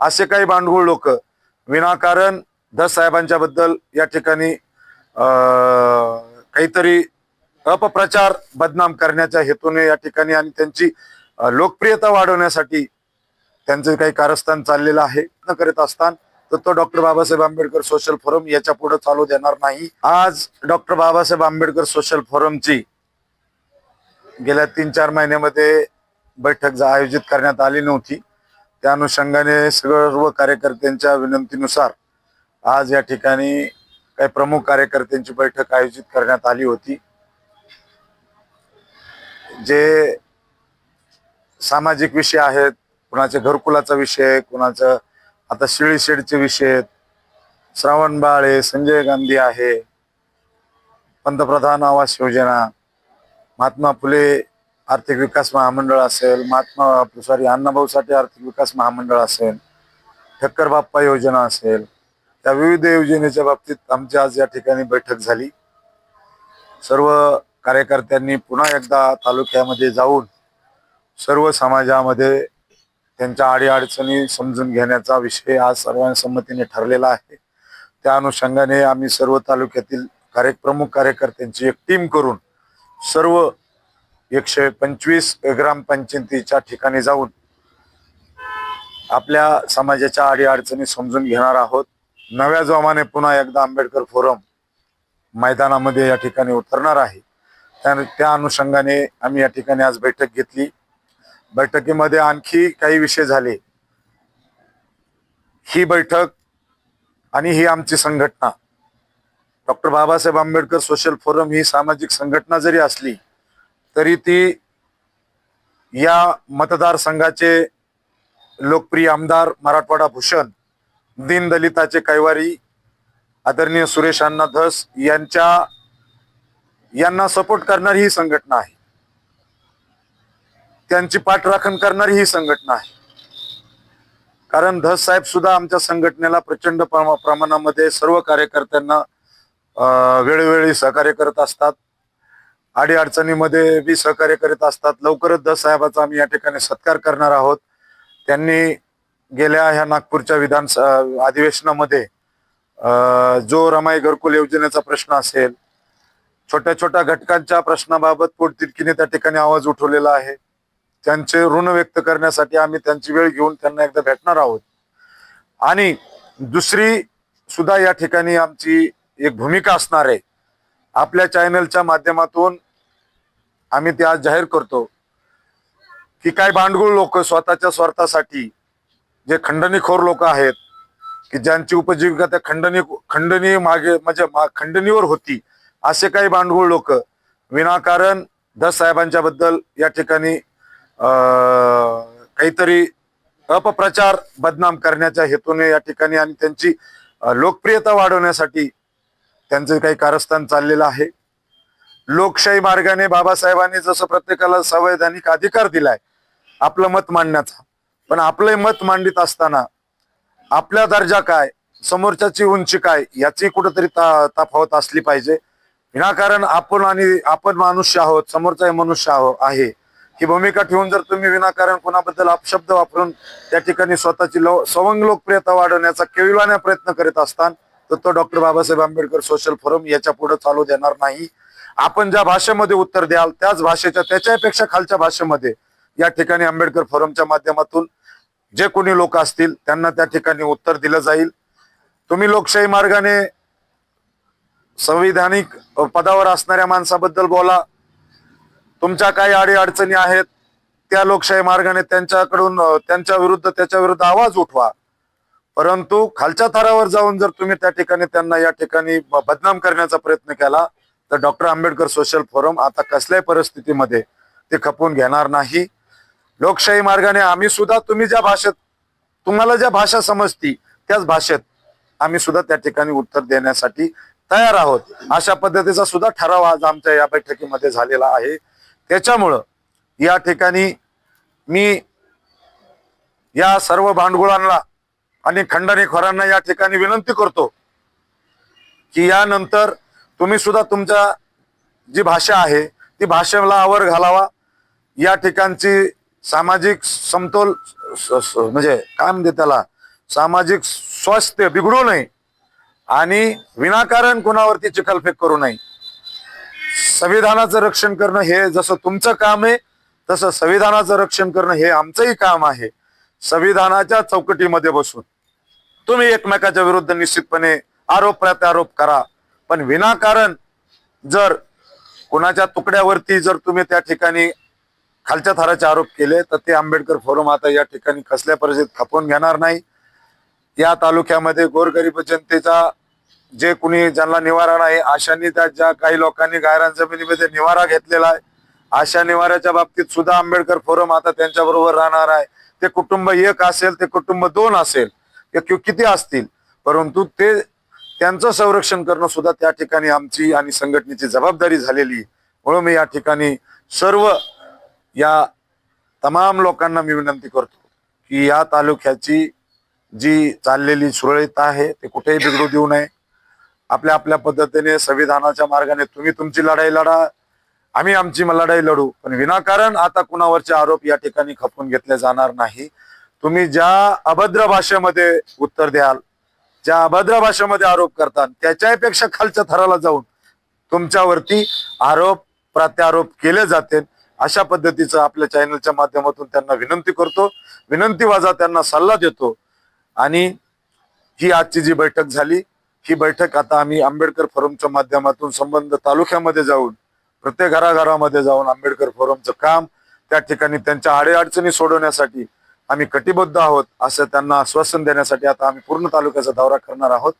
असे काही बांडगुळ लोक विनाकारण धस साहेबांच्या बद्दल या ठिकाणी काहीतरी अपप्रचार बदनाम करण्याच्या हेतूने या ठिकाणी आणि त्यांची लोकप्रियता वाढवण्यासाठी त्यांचं काही कारस्थान चाललेलं आहे. न करीत असताना तर तो doctor Babasaheb Ambedkar social forum याच्यापुढे चालू देणार नाही. आज डॉक्टर बाबासाहेब आंबेडकर सोशल फोरमची गेल्या तीन चार महिन्यामध्ये बैठक आयोजित करण्यात आली नव्हती. त्या अनुषंगाने सर्व कार्यकर्त्यांच्या विनंतीनुसार आज या ठिकाणी काही प्रमुख कार्यकर्त्यांची बैठक आयोजित करण्यात आली होती. जे सामाजिक विषय आहेत कुणाच्या घरकुलाचा विषय आहे कुणाचं आता शिळी शेडचे विषय आहेत. श्रावण बाळ आहे संजय गांधी आहे पंतप्रधान आवास योजना महात्मा फुले आर्थिक विकास महामंडळ असेल महात्मा सॉरी अण्णाभाऊ साठे आर्थिक विकास महामंडळ असेल ठक्कर बाप्पा योजना असेल त्या विविध योजनेच्या बाबतीत आमची आज या ठिकाणी बैठक झाली. सर्व कार्यकर्त्यांनी पुन्हा एकदा तालुक्यामध्ये जाऊन सर्व समाजामध्ये त्यांच्या अडीअडचणी समजून घेण्याचा विषय आज सर्वांसंमतीने ठरलेला आहे. त्या अनुषंगाने आम्ही सर्व तालुक्यातील कार्य प्रमुख कार्यकर्त्यांची एक टीम करून सर्व एकशे पंचवीस ग्रामपंचायतीच्या ठिकाणी जाऊन आपल्या समाजाच्या अडीअडचणी समजून घेणार आहोत. नव्या जोमाने पुन्हा एकदा आंबेडकर फोरम मैदानामध्ये या ठिकाणी उतरणार आहे. त्या त्या अनुषंगाने आम्ही या ठिकाणी आज बैठक घेतली. बैठकीमध्ये आणखी काही विषय झाले. ही बैठक आणि ही आमची संघटना. Doctor Babasaheb Ambedkar social forum ही सामाजिक संघटना जरी असली तरी ती या मतदारसंघाचे लोकप्रिय आमदार मराठवाडा भूषण दीनदलिताचे कैवारी आदरणीय सुरेश अण्णा धस यांच्या यांना सपोर्ट करणारी ही संघटना आहे. त्यांची पाठराखण करणारी ही संघटना आहे. कारण धस साहेब सुद्धा आमच्या संघटनेला प्रचंड प्रमा- प्रमाणामध्ये सर्व कार्यकर्त्यांना अं, वेळोवेळी सहकार्य करत असतात. अडीअडचणीमध्ये बी सहकार्य करीत असतात. लवकरच दसाहेबाचा साहेबाचा आम्ही या ठिकाणी सत्कार करणार आहोत. त्यांनी गेल्या ह्या नागपूरच्या विधानसभा अधिवेशनामध्ये जो रमाई घरकुल योजनेचा प्रश्न असेल छोट्या छोट्या घटकांच्या प्रश्नाबाबत पोटतिडकीने त्या ठिकाणी आवाज उठवलेला आहे. त्यांचे ऋण व्यक्त करण्यासाठी आम्ही त्यांची वेळ घेऊन त्यांना एकदा भेटणार आहोत. आणि दुसरी सुद्धा या ठिकाणी आमची एक भूमिका असणार आहे. आपल्या चॅनलच्या माध्यमातून आम्ही ते आज जाहीर करतो की काय भांडगुळ लोक स्वतःच्या स्वार्थासाठी जे खंडणीखोर लोक आहेत की ज्यांची उपजीविका त्या खंडणी खंडणी मागे म्हणजे खंडणीवर होती असे काही भांडगुळ लोक विनाकारण दस साहेबांच्या बद्दल या ठिकाणी अं, काहीतरी अपप्रचार बदनाम करण्याच्या हेतूने या ठिकाणी आणि त्यांची लोकप्रियता वाढवण्यासाठी त्यांचं काही कारस्थान चाललेलं आहे. लोकशाही मार्गाने बाबासाहेबांनी जसं प्रत्येकाला संवैधानिक अधिकार दिलाय आपलं मत मांडण्याचा. पण आपलंही मत मांडित असताना आपला दर्जा काय समोरच्याची उंची काय याची कुठंतरी ता तफावत असली पाहिजे. विनाकारण आपण आणि आपण मनुष्य आहोत समोरचा मनुष्य आहो आहे. ही भूमिका ठेवून जर तुम्ही विनाकारण कोणाबद्दल अपशब्द वापरून त्या ठिकाणी स्वतःची लो सवंग लोकप्रियता वाढवण्याचा केविलाने प्रयत्न करीत असताना तर तो doctor Babasaheb Ambedkar social forum याच्यापुढे चालू देणार नाही. आपण ज्या भाषेमध्ये उत्तर द्याल त्याच भाषेच्या त्याच्यापेक्षा खालच्या भाषेमध्ये या ठिकाणी आंबेडकर फोरमच्या माध्यमातून जे कोणी लोक असतील त्यांना त्या ठिकाणी उत्तर दिलं जाईल. तुम्ही लोकशाही मार्गाने संविधानिक पदावर असणाऱ्या माणसाबद्दल बोला. तुमच्या काही आडी अडचणी आहेत त्या लोकशाही मार्गाने त्यांच्याकडून त्यांच्या विरुद्ध त्याच्या विरुद्ध आवाज उठवा. परंतु खालच्या थरावर जाऊन जर तुम्ही त्या ठिकाणी त्यांना या ठिकाणी बदनाम करण्याचा प्रयत्न केला तर डॉक्टर आंबेडकर सोशल फोरम आता कसल्याही परिस्थितीमध्ये ते खपवून घेणार नाही. लोकशाही मार्गाने आम्ही सुद्धा तुम्ही ज्या भाषेत तुम्हाला ज्या भाषा समजती त्याच भाषेत आम्ही सुद्धा त्या ठिकाणी उत्तर देण्यासाठी तयार आहोत. अशा पद्धतीचा सुद्धा ठराव आज आमच्या या बैठकीमध्ये झालेला आहे. त्याच्यामुळं या ठिकाणी मी या सर्व भांडगुळांना आणि खंडणीखोरांना या ठिकाणी विनंती करतो की यानंतर तुम्ही सुद्धा तुमच्या जी भाषा आहे ती भाषेला आवर घालावा. या ठिकाणची सामाजिक समतोल स- म्हणजे काय म्हणते त्याला? सामाजिक स्वास्थ्य बिघडू नये आणि विनाकारण कुणावरती चिखलफेक करू नये. संविधानाचं रक्षण करणं हे जसं तुमचं काम आहे तसं संविधानाचं रक्षण करणं हे आमचंही काम आहे. संविधानाच्या चौकटीमध्ये बसून तुम्ही एकमेकाच्या विरुद्ध निश्चितपणे आरोप प्रत्यारोप करा. पण विनाकारण जर कुणाच्या तुकड्यावरती जर तुम्ही त्या ठिकाणी खालच्या थराचे आरोप केले तर ते आंबेडकर फोरम आता या ठिकाणी कसल्या परिस्थितीत खपवून घेणार नाही. या तालुक्यामध्ये गोरगरीब जनतेचा जे कुणी ज्यांना निवारा नाही अशांनी त्या ज्या काही लोकांनी गायरान जमिनीमध्ये निवारा घेतलेला आहे अशा निवाऱ्याच्या बाबतीत सुद्धा आंबेडकर फोरम आता त्यांच्या बरोबर राहणार आहे. ते कुटुंब एक असेल ते कुटुंब दोन असेल ते किती असतील परंतु ते त्यांचं संरक्षण करणं सुद्धा त्या ठिकाणी आमची आणि संघटनेची जबाबदारी झालेली. म्हणून मी या ठिकाणी सर्व या तमाम लोकांना मी विनंती करतो की या तालुक्याची जी चाललेली सुरळीत आहे ते कुठेही बिघडू देऊ नये. आपल्या आपल्या पद्धतीने संविधानाच्या मार्गाने तुम्ही तुमची लढाई लढा. आम्ही आमची लढाई लढू. पण विनाकारण आता कुणावरचे आरोप या ठिकाणी खपवून घेतले जाणार नाही. तुम्ही ज्या अभद्र भाषेमध्ये उत्तर द्याल ज्या अभद्र भाषेमध्ये आरोप करतात त्याच्यापेक्षा खालच्या थराला जाऊन तुमच्यावरती आरोप प्रत्यारोप केले जाते. अशा पद्धतीचं आपल्या चॅनलच्या माध्यमातून त्यांना विनंती करतो. विनंती वाजा त्यांना सल्ला देतो. आणि ही आजची जी बैठक झाली ही बैठक आता आम्ही आंबेडकर फोरमच्या माध्यमातून संबंध तालुक्यामध्ये जाऊन प्रत्येक घराघरामध्ये जाऊन आंबेडकर फोरमचं काम त्या ठिकाणी त्यांच्या आडेअडचणी सोडवण्यासाठी आम्ही कटिबद्ध आहोत असं त्यांना आश्वासन देण्यासाठी आता आम्ही पूर्ण तालुक्याचा दौरा करणार आहोत.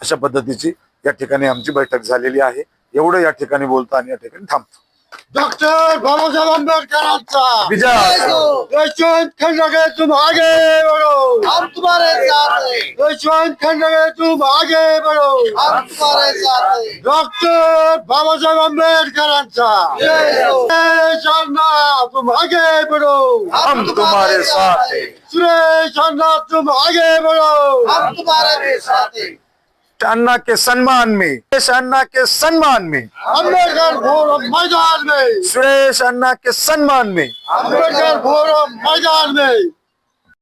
अशा पद्धतीची या ठिकाणी आमची बैठक झालेली आहे. एवढं या ठिकाणी बोलतो आणि या ठिकाणी थांबतो. डॉक्टर बाबासाहेब आंबेडकरांचा. विजय. यशवंत खंडगे तुम आगे बढ़ो. हम तुम्हारे साथ हैं. यशवंत खंडगे तुम आगे बढ़ो. हम तुम्हारे साथ हैं. डॉक्टर बाबासाहेब आंबेडकरांचा. जय हो. सुरेश अण्णा तुम आगे बढ़ो. हम तुम्हारे साथ हैं. सुरेश अण्णा तुम आगे बढ़ो. हम तुम्हारे साथ हैं. अन्ना के सम्मान में सुरेश अन्ना के सम्मान में। अम्बेडकर फोरम मैदान में। सुरेश अन्ना के सम्मान में। अम्बेडकर फोरम मैदान में।